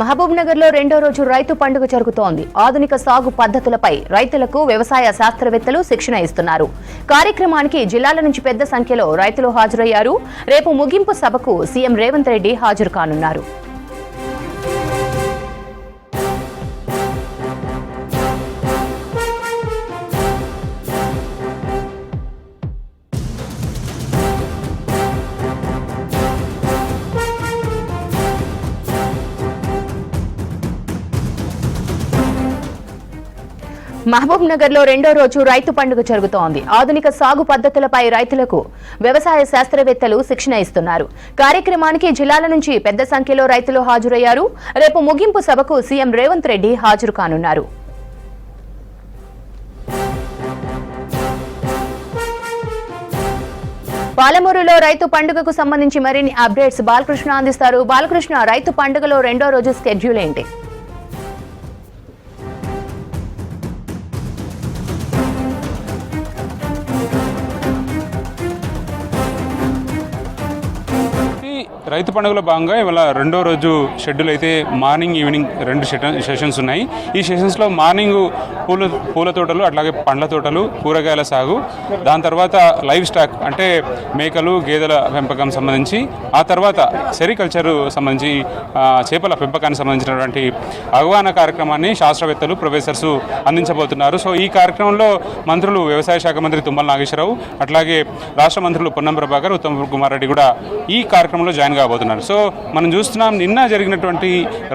మహబూబ్ నగర్లో రెండో రోజు రైతు పండుగ జరుగుతోంది. ఆధునిక సాగు పద్ధతులపై రైతులకు వ్యవసాయ శాస్త్రవేత్తలు శిక్షణ ఇస్తున్నారు. కార్యక్రమానికి జిల్లాల నుంచి పెద్ద సంఖ్యలో రైతులు హాజరయ్యారు. రేపు ముగింపు సభకు సీఎం రేవంత్ రెడ్డి హాజరు కానున్నారు. మహబూబ్ నగర్లో రెండో రోజు రైతు పండుగ జరుగుతోంది. ఆధునిక సాగు పద్ధతులపై రైతులకు వ్యవసాయ శాస్త్రవేత్తలు శిక్షణ ఇస్తున్నారు. కార్యక్రమానికి జిల్లాల నుంచి పెద్ద సంఖ్యలో రైతులు హాజరయ్యారు. రేపు ముగింపు సభకు సీఎం రేవంత్ రెడ్డి హాజరు కానున్నారు. పాలమూరులో రైతు పండుగకు సంబంధించి మరిన్ని అప్డేట్స్ బాలకృష్ణ అందిస్తారు. బాలకృష్ణ రైతు పండుగలో రెండో రోజు స్కెడ్యూల్ ఏంటి? రైతు పండుగలో భాగంగా ఇవాళ రెండో రోజు షెడ్యూల్ అయితే మార్నింగ్ ఈవినింగ్ రెండు సెషన్స్ ఉన్నాయి. ఈ సెషన్స్లో మార్నింగ్ పూల పూల తోటలు అట్లాగే పండ్ల తోటలు కూరగాయల సాగు దాని తర్వాత లైవ్ స్టాక్ అంటే మేకలు గేదెల పెంపకం సంబంధించి ఆ తర్వాత సెరికల్చర్ సంబంధించి చేపల పెంపకానికి సంబంధించినటువంటి అవగాహన కార్యక్రమాన్ని శాస్త్రవేత్తలు ప్రొఫెసర్స్ అందించబోతున్నారు. సో ఈ కార్యక్రమంలో మంత్రులు వ్యవసాయ శాఖ మంత్రి తుమ్మల నాగేశ్వరరావు అట్లాగే రాష్ట్ర మంత్రులు పొన్నం ప్రభాకర్ ఉత్తమ్ కుమార్ రెడ్డి కూడా ఈ కార్యక్రమంలో జాయిన్ కాబోతున్నారు. సో మనం చూస్తున్నాం నిన్న జరిగినటువంటి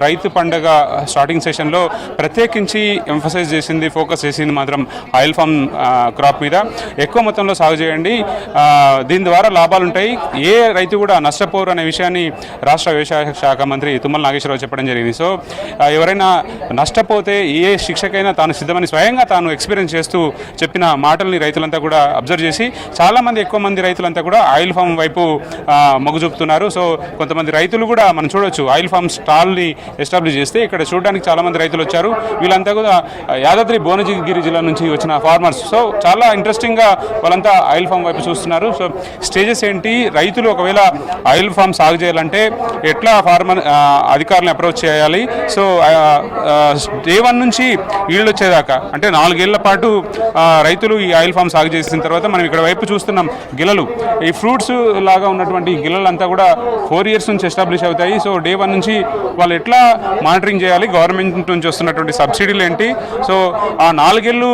రైతు పండగ స్టార్టింగ్ సెషన్లో ప్రత్యేకించి ఎంఫసైజ్ చేసింది ఫోకస్ చేసింది మాత్రం ఆయిల్ ఫామ్ క్రాప్ మీద. ఎక్కువ మొత్తంలో సాగు చేయండి. దీని ద్వారా లాభాలు ఉంటాయి. ఏ రైతు కూడా నష్టపోరు అనే విషయాన్ని రాష్ట్ర వ్యవసాయ శాఖ మంత్రి తుమ్మల నాగేశ్వరరావు చెప్పడం జరిగింది. సో ఎవరైనా నష్టపోతే ఏ శిక్షకైనా తాను సిద్ధమని స్వయంగా తాను ఎక్స్పీరియన్స్ చేస్తూ చెప్పిన మాటల్ని రైతులంతా కూడా అబ్జర్వ్ చేసి చాలామంది ఎక్కువ మంది రైతులంతా కూడా ఆయిల్ ఫామ్ వైపు మొగ్గు చూపుతున్నారు. సో కొంతమంది రైతులు కూడా మనం చూడొచ్చు. ఆయిల్ ఫామ్ స్టాల్ని ఎస్టాబ్లిష్ చేస్తే ఇక్కడ చూడడానికి చాలామంది రైతులు వచ్చారు. వీళ్ళంతా కూడా యాదాద్రి భువనగిరి జిల్లా నుంచి వచ్చిన ఫార్మర్స్ సో చాలా ఇంట్రెస్టింగ్గా వాళ్ళంతా ఆయిల్ ఫామ్ వైపు చూస్తున్నారు. సో స్టేజెస్ ఏంటి? రైతులు ఒకవేళ ఆయిల్ ఫామ్ సాగు చేయాలంటే ఎట్లా ఫార్మర్ అధికారులను అప్రోచ్ చేయాలి? సో డే వన్ నుంచి ఈళ్ళు వచ్చేదాకా అంటే నాలుగేళ్ళ పాటు రైతులు ఈ ఆయిల్ ఫామ్ సాగు చేసిన తర్వాత మనం ఇక్కడ వైపు చూస్తున్నాం గిలలు. ఈ ఫ్రూట్స్ లాగా ఉన్నటువంటి గిలలంతా కూడా ఫోర్ ఇయర్స్ నుంచి ఎస్టాబ్లిష్ అవుతాయి. సో డే వన్ నుంచి వాళ్ళు ఎట్లా మానిటరింగ్ చేయాలి? గవర్నమెంట్ నుంచి వస్తున్నటువంటి సబ్సిడీలు ఏంటి? సో ఆ నాలుగేళ్ళు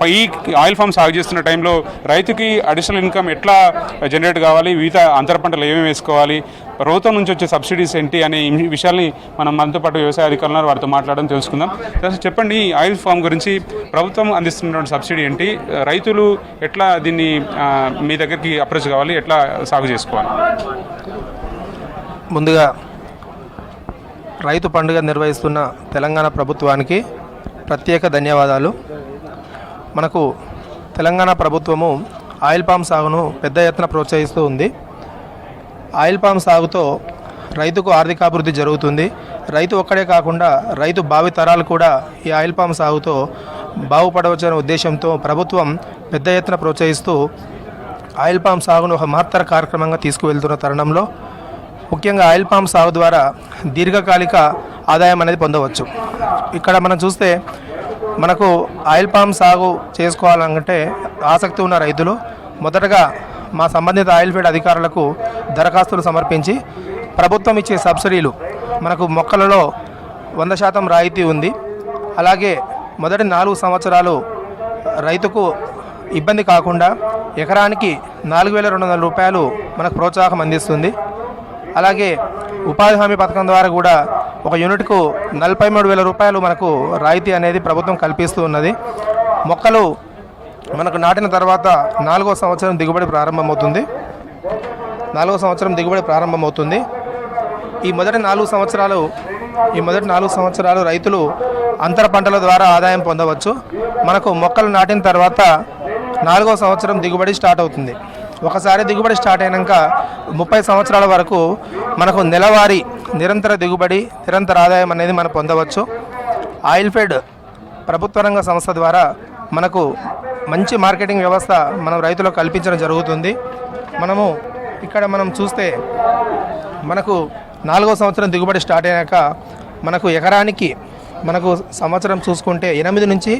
పై ఈ ఆయిల్ ఫామ్ సాగు చేస్తున్న టైంలో రైతుకి అడిషనల్ ఇన్కమ్ ఎట్లా జనరేట్ కావాలి? వివిధ అంతర పంటలు ఏమేమి వేసుకోవాలి? ప్రభుత్వం నుంచి వచ్చే సబ్సిడీస్ ఏంటి? అనే విషయాల్ని మనం మనతో పాటు వ్యవసాయ అధికారులు వారితో మాట్లాడడం తెలుసుకుందాం. చెప్పండి ఆయిల్ ఫామ్ గురించి ప్రభుత్వం అందిస్తున్నటువంటి సబ్సిడీ ఏంటి? రైతులు ఎట్లా దీన్ని మీ దగ్గరికి అప్రోచ్ కావాలి? ఎట్లా సాగు చేసుకోవాలి? ముందుగా రైతు పండుగ నిర్వహిస్తున్న తెలంగాణ ప్రభుత్వానికి ప్రత్యేక ధన్యవాదాలు. మనకు తెలంగాణ ప్రభుత్వము ఆయిల్ పామ్ సాగును పెద్ద ఎత్తున ప్రోత్సహిస్తూ ఉంది. ఆయిల్ పామ్ సాగుతో రైతుకు ఆర్థికాభివృద్ధి జరుగుతుంది. రైతు ఒక్కడే కాకుండా రైతు భావి తరాలు కూడా ఈ ఆయిల్ పామ్ సాగుతో బాగుపడవచ్చనే ఉద్దేశంతో ప్రభుత్వం పెద్ద ఎత్తున ప్రోత్సహిస్తూ ఆయిల్ పామ్ సాగును ఒక మహత్తర కార్యక్రమంగా తీసుకువెళ్తున్న తరుణంలో ముఖ్యంగా ఆయిల్ పామ్ సాగు ద్వారా దీర్ఘకాలిక ఆదాయం అనేది పొందవచ్చు. ఇక్కడ మనం చూస్తే మనకు ఆయిల్ పామ్ సాగు చేసుకోవాలంటే ఆసక్తి ఉన్న రైతులు మొదటగా మా సంబంధిత ఆయిల్ ఫీడ్ అధికారులకు దరఖాస్తులు సమర్పించి ప్రభుత్వం ఇచ్చే సబ్సిడీలు మనకు మొక్కలలో వంద శాతం రాయితీ ఉంది. అలాగే మొదటి నాలుగు సంవత్సరాలు రైతుకు ఇబ్బంది కాకుండా ఎకరానికి నాలుగు వేల రెండు వందల రూపాయలు మనకు ప్రోత్సాహం అందిస్తుంది. అలాగే ఉపాధి హామీ పథకం ద్వారా కూడా ఒక యూనిట్కు నలభై మూడు వేల రూపాయలు మనకు రాయితీ అనేది ప్రభుత్వం కల్పిస్తూ ఉన్నది. మొక్కలు మనకు నాటిన తర్వాత నాలుగో సంవత్సరం దిగుబడి ప్రారంభమవుతుంది. నాలుగో సంవత్సరం దిగుబడి ప్రారంభమవుతుంది. ఈ మొదటి నాలుగు సంవత్సరాలు ఈ మొదటి నాలుగు సంవత్సరాలు రైతులు అంతర పంటల ద్వారా ఆదాయం పొందవచ్చు. మనకు మొక్కలు నాటిన తర్వాత నాలుగో సంవత్సరం దిగుబడి స్టార్ట్ అవుతుంది. ఒకసారి దిగుబడి స్టార్ట్ అయినాక ముప్పై సంవత్సరాల వరకు మనకు నెలవారీ నిరంతర దిగుబడి నిరంతర ఆదాయం అనేది మనం పొందవచ్చు. ఆయిల్ ఫెడ్ ప్రభుత్వ రంగ సంస్థ ద్వారా మనకు మంచి మార్కెటింగ్ వ్యవస్థ మనం రైతులకు కల్పించడం జరుగుతుంది. మనము ఇక్కడ మనం చూస్తే మనకు నాలుగో సంవత్సరం దిగుబడి స్టార్ట్ అయినాక మనకు ఎకరానికి మనకు సంవత్సరం చూసుకుంటే ఎనిమిది నుంచి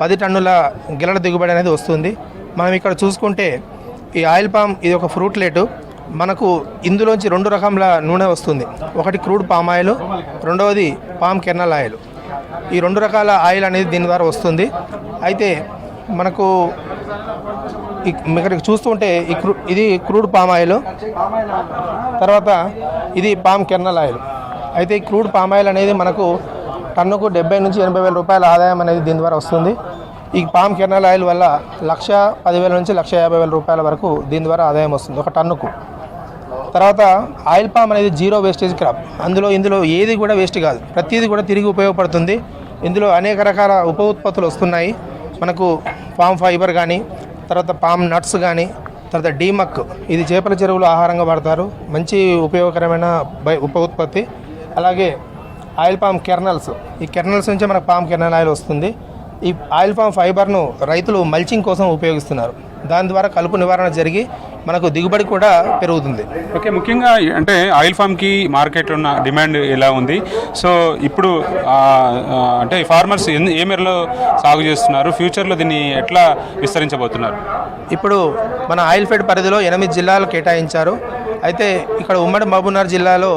పది టన్నుల గిలల దిగుబడి అనేది వస్తుంది. మనం ఇక్కడ చూసుకుంటే ఈ ఆయిల్ పామ్ ఇది ఒక ఫ్రూట్లెట్ మనకు ఇందులోంచి రెండు రకముల నూనె వస్తుంది. ఒకటి క్రూడ్ పామ్ ఆయిల్ రెండవది పామ్ కెర్నల్ ఆయిల్. ఈ రెండు రకాల ఆయిల్ అనేది దీని ద్వారా వస్తుంది. అయితే మనకు ఇక్- ఇక్కడ చూస్తుంటే ఈ క్రూ ఇది క్రూడ్ పామ్ ఆయిల్ తర్వాత ఇది పామ్ కెర్నల్ ఆయిల్. అయితే ఈ క్రూడ్ పామ్ ఆయిల్ అనేది మనకు టన్నుకు డెబ్బై నుంచి ఎనభై వేల రూపాయల ఆదాయం అనేది దీని ద్వారా వస్తుంది. ఈ పామ్ కెర్నల్ ఆయిల్ వల్ల లక్ష పదివేల నుంచి లక్ష యాభై వేల రూపాయల వరకు దీని ద్వారా ఆదాయం వస్తుంది ఒక టన్నుకు. తర్వాత ఆయిల్ పామ్ అనేది జీరో వేస్టేజ్ క్రాప్. అందులో ఇందులో ఏది కూడా వేస్ట్ కాదు. ప్రతిదీ కూడా తిరిగి ఉపయోగపడుతుంది. ఇందులో అనేక రకాల ఉప ఉత్పత్తులు వస్తున్నాయి. మనకు పామ్ ఫైబర్ కానీ తర్వాత పామ్ నట్స్ కానీ తర్వాత డీమక్. ఇది చేపల చెరువులో ఆహారంగా వాడతారు. మంచి ఉపయోగకరమైన బై ఉప ఉత్పత్తి. అలాగే ఆయిల్ పామ్ కెర్నల్స్. ఈ కెర్నల్స్ నుంచే మనకు పామ్ కెర్నల్ ఆయిల్ వస్తుంది. ఈ ఆయిల్ పామ్ ఫైబర్ను రైతులు మల్చింగ్ కోసం ఉపయోగిస్తున్నారు. దాని ద్వారా కలుపు నివారణ జరిగి మనకు దిగుబడి కూడా పెరుగుతుంది. ఓకే ముఖ్యంగా అంటే ఆయిల్ ఫామ్కి మార్కెట్లో ఉన్న డిమాండ్ ఎలా ఉంది? సో ఇప్పుడు అంటే ఫార్మర్స్ ఏ మేరలో సాగు చేస్తున్నారు? ఫ్యూచర్లో దీన్ని ఎట్లా విస్తరించబోతున్నారు? ఇప్పుడు మన ఆయిల్ ఫెడ్ పరిధిలో ఎనిమిది జిల్లాలు కేటాయించారు. అయితే ఇక్కడ ఉమ్మడి మహబూబ్నగర్ జిల్లాలో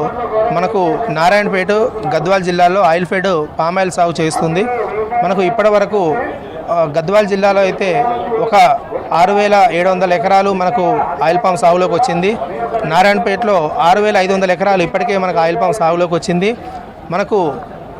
మనకు నారాయణపేట గద్వాల్ జిల్లాలో ఆయిల్ ఫెడ్ పామ్ ఆయిల్ సాగు చేస్తుంది. మనకు ఇప్పటి వరకు గద్వాల్ జిల్లాలో అయితే ఒక ఆరు వేల ఏడు వందల ఎకరాలు మనకు ఆయిల్ పామ్ సాగులోకి వచ్చింది. నారాయణపేటలో ఆరు వేల ఐదు వందల ఎకరాలు ఇప్పటికే మనకు ఆయిల్ పామ్ సాగులోకి వచ్చింది. మనకు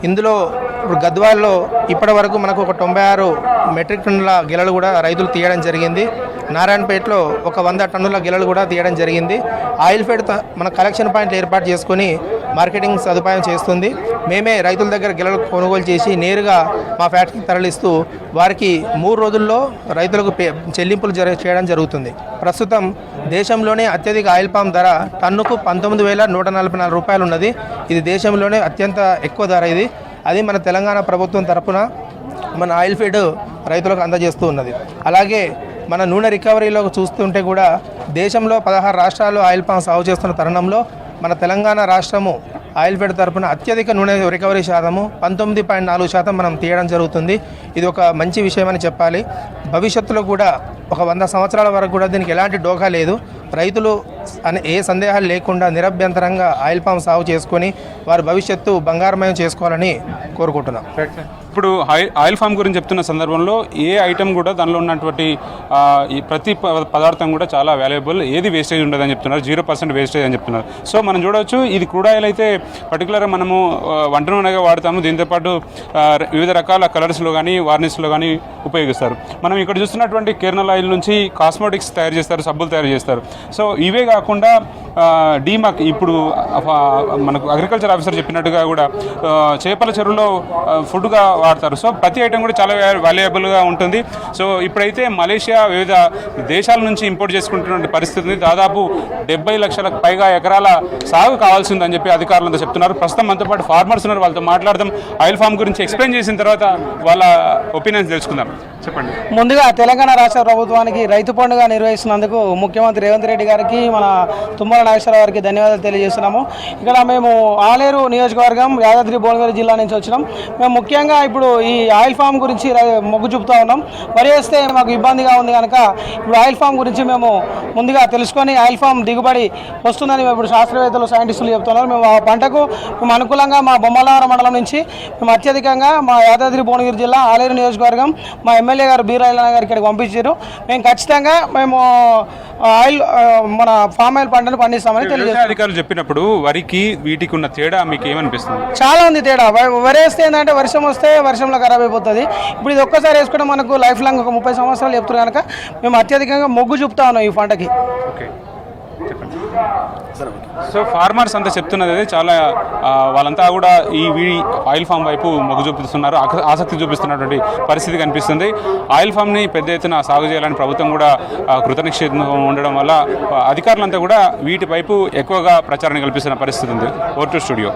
ఇందులో ఇప్పుడు గద్వాల్లో ఇప్పటి వరకు మనకు ఒక తొంభై ఆరు మెట్రిక్ టన్నుల గిలలు కూడా రైతులు తీయడం జరిగింది. నారాయణపేటలో ఒక వంద టన్నుల గిలలు కూడా తీయడం జరిగింది. ఆయిల్ ఫెడ్ త- మన కలెక్షన్ పాయింట్లు ఏర్పాటు చేసుకొని మార్కెటింగ్ సదుపాయం చేస్తుంది. మేమే రైతుల దగ్గర గిలలు కొనుగోలు చేసి నేరుగా మా ఫ్యాక్టరీకి తరలిస్తూ వారికి మూడు రోజుల్లో రైతులకు పే చెల్లింపులు జర చేయడం జరుగుతుంది. ప్రస్తుతం దేశంలోనే అత్యధిక ఆయిల్ పామ్ ధర టన్నుకు పంతొమ్మిది వేల నూట నలభై నాలుగు రూపాయలు ఉన్నది. ఇది దేశంలోనే అత్యంత ఎక్కువ ధర ఇది. అది మన తెలంగాణ ప్రభుత్వం తరపున మన ఆయిల్ ఫీడ్ రైతులకు అందజేస్తూ ఉన్నది. అలాగే మన నూనె రికవరీలో చూస్తుంటే కూడా దేశంలో పదహారు రాష్ట్రాలు ఆయిల్ పామ్ సాగు చేస్తున్న తరుణంలో మన తెలంగాణ రాష్ట్రము ఆయిల్ ఫెడ్ తరపున అత్యధిక నూనె రికవరీ శాతము పంతొమ్మిది పాయింట్ నాలుగు శాతం మనం తీయడం జరుగుతుంది. ఇది ఒక మంచి విషయమని చెప్పాలి. భవిష్యత్తులో కూడా ఒక వంద సంవత్సరాల వరకు కూడా దీనికి ఎలాంటి డోకా లేదు. రైతులు అనే ఏ సందేహాలు లేకుండా నిరభ్యంతరంగా ఆయిల్ పామ్ సాగు చేసుకొని వారి భవిష్యత్తు బంగారమయం చేసుకోవాలని కోరుకుంటున్నాం. ఇప్పుడు ఆయిల్ ఆయిల్ ఫామ్ గురించి చెప్తున్న సందర్భంలో ఏ ఐటమ్ కూడా దానిలో ఉన్నటువంటి ఈ ప్రతి పదార్థం కూడా చాలా వాల్యుబుల్ ఏది వేస్టేజ్ ఉండదని చెప్తున్నారు. జీరో పర్సెంట్ వేస్టేజ్ అని చెప్తున్నారు. సో మనం చూడవచ్చు ఇది క్రూడ్ ఆయిల్ అయితే పర్టికులర్గా మనము వంట నూనెగా వాడతాము. దీంతోపాటు వివిధ రకాల కలర్స్లో కానీ వార్నిష్లో కానీ ఉపయోగిస్తారు. మనం ఇక్కడ చూస్తున్నటువంటి కేరళ ఆయిల్ నుంచి కాస్మెటిక్స్ తయారు చేస్తారు సబ్బులు తయారు చేస్తారు. సో ఇవే కాకుండా డీమాక్ ఇప్పుడు మనకు అగ్రికల్చర్ ఆఫీసర్ చెప్పినట్టుగా కూడా చేపల చెరువులో ఫుడ్గా వాడతారు. సో ప్రతి ఐటెం కూడా చాలా వాల్యుయబుల్గా ఉంటుంది. సో ఇప్పుడైతే మలేషియా వివిధ దేశాల నుంచి ఇంపోర్ట్ చేసుకుంటున్న పరిస్థితి ఉంది. దాదాపు డెబ్బై లక్షలకు పైగా ఎకరాల సాగు కావాల్సిందని చెప్పి అధికారులంతా చెప్తున్నారు. ప్రస్తుతం మనతో పాటు ఫార్మర్స్ ఉన్నారు. వాళ్ళతో మాట్లాడదాం. ఆయిల్ ఫామ్ గురించి ఎక్స్ప్లెయిన్ చేసిన తర్వాత వాళ్ళ ఒపీనియన్స్ తెలుసుకుందాం. చెప్పండి. ముందుగా తెలంగాణ రాష్ట్ర ప్రభుత్వానికి రైతు పండుగ నిర్వహిస్తున్నందుకు ముఖ్యమంత్రి రేవంత్ రెడ్డి గారికి మన తుమ్మల నాగేశ్వరరావు గారికి ధన్యవాదాలు తెలియజేస్తున్నాము. ఇక్కడ మేము ఆలేరు నియోజకవర్గం యాదాద్రి భువనగిరి జిల్లా నుంచి వచ్చినాం. మేము ముఖ్యంగా ఇప్పుడు ఈ ఆయిల్ ఫామ్ గురించి మొగ్గు చూపుతా ఉన్నాం. వరి వేస్తే మాకు ఇబ్బందిగా ఉంది కనుక ఇప్పుడు ఆయిల్ ఫామ్ గురించి మేము ముందుగా తెలుసుకొని ఆయిల్ ఫామ్ దిగుబడి వస్తుందని ఇప్పుడు శాస్త్రవేత్తలు సైంటిస్టులు చెప్తున్నారు. మేము ఆ పంటకు మేము అనుకూలంగా మా బొమ్మలార మండలం నుంచి మేము అత్యధికంగా మా యాదాద్రి భువనగిరి జిల్లా ఆలేరు నియోజకవర్గం మా ఎమ్మెల్యే గారు బీరాయిల గారు ఇక్కడికి పంపించారు. మేము ఖచ్చితంగా మేము ఆయిల్ మన ఫామ్ ఆయిల్ పంటను పండిస్తామని తెలియజేస్తాం అధికారులు చెప్పినప్పుడు వరికి వీటికి ఉన్న తేడా మీకు ఏమనిపిస్తుంది? చాలా ఉంది తేడా. వరి వేస్తే ఏంటంటే వర్షం వస్తే వర్షంలో ఖరాబ్ అయిపోతుంది. ఇప్పుడు ఇది ఒక్కసారి వేసుకుంటే మనకు లైఫ్ లాంగ్ ఒక ముప్పై సంవత్సరాలు చెప్తారు కనుక మేము అత్యధికంగా మొగ్గు చూపుతా ఉన్నాం ఈ పంటకి. ఓకే. చెప్పండి. సో ఫార్మర్స్ అంతా చెప్తున్నది అదే చాలా వాళ్ళంతా కూడా ఈ ఆయిల్ ఫామ్ వైపు మొగ్గు చూపిస్తున్నారు. ఆసక్తి చూపిస్తున్నటువంటి పరిస్థితి కనిపిస్తుంది. ఆయిల్ ఫామ్ని పెద్ద ఎత్తున సాగు చేయాలని ప్రభుత్వం కూడా కృతనిక్షేపం ఉండడం వల్ల అధికారులంతా కూడా వీటి వైపు ఎక్కువగా ప్రచారం కల్పిస్తున్న పరిస్థితి ఉంది. Or studio.